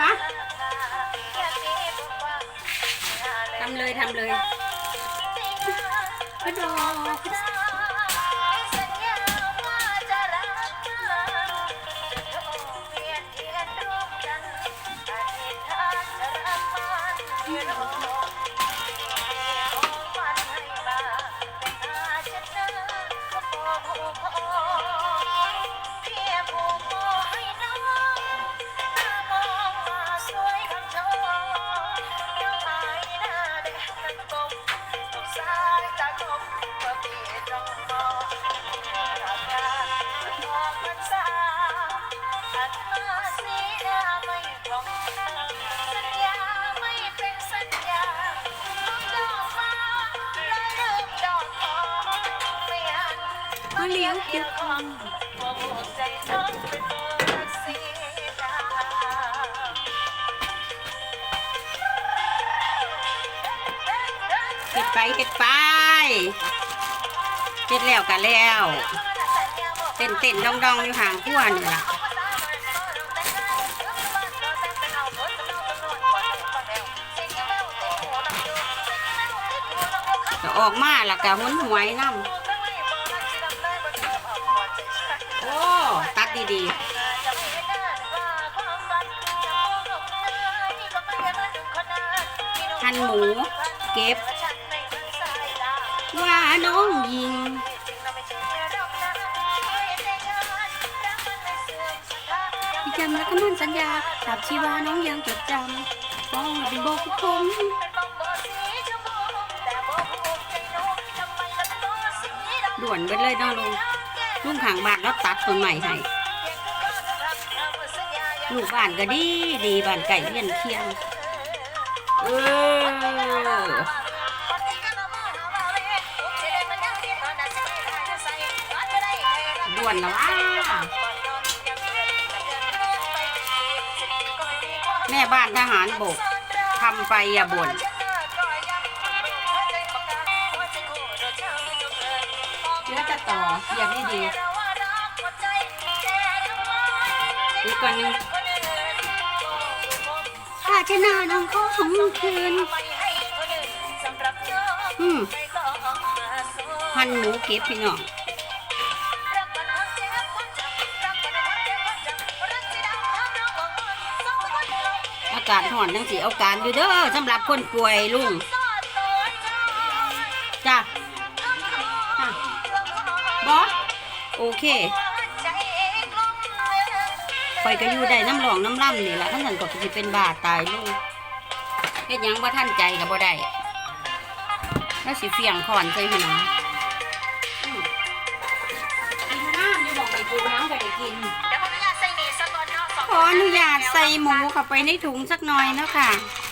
ฮะทำเลยทำเลยกระโดด เลี้ยงเกี่ยวคองว่าหัวใจน้องเป็ดไปเก็ดไปเก็ดแล้วกันแล้ว เต้นเต้นดองดองอยู่ห่างขั้วนี่ล่ะก็ออกมาล้วก็หุนหวยน้ำ ดดีๆหั่นหมู เก็บ ว่าน้องยิงพี่จำและคำมั่นสัญญาตราบชีวาน้องยังจดจำมองเป็นโบกุคมด่วนไปเลยเน้องลุงลุงขางบ้านแล้วตัดต้นใหม่ให้ ลูกบ้านก็ดีดีบ้านไก่เลี้ยนเคียงเออด่วนแล้วว่าแม่บ้านทหารบกทำไปอย่าบ่นเชื้อจะต่อเสียบดีดีอีกก่อนหนึง ถ้าชนะน้องขอของคืนอืมพันหมูเก็บพี่น้องอากาศห่อนจังสิเอาการอยู่เด้อสำหรับคนป่วยลุงจ้ะจ้ะบอสโอเค ไปก็อยู่ได้น้ำหลองน้ำล่ำนี่แหละท่านสันก็สิเป็นบาตายลุงเฮ็ดหยังว่าท่านใจกับบ่ได้แล้วสิเฟียงขอนใส่พี่น้องอืมกินน้ำอยู่บอกไอ้ปูน้ำก็ได้กินขออนุญาตใส่หมูเข้าไปในถุงสักหน่อยเนาะค่ะเ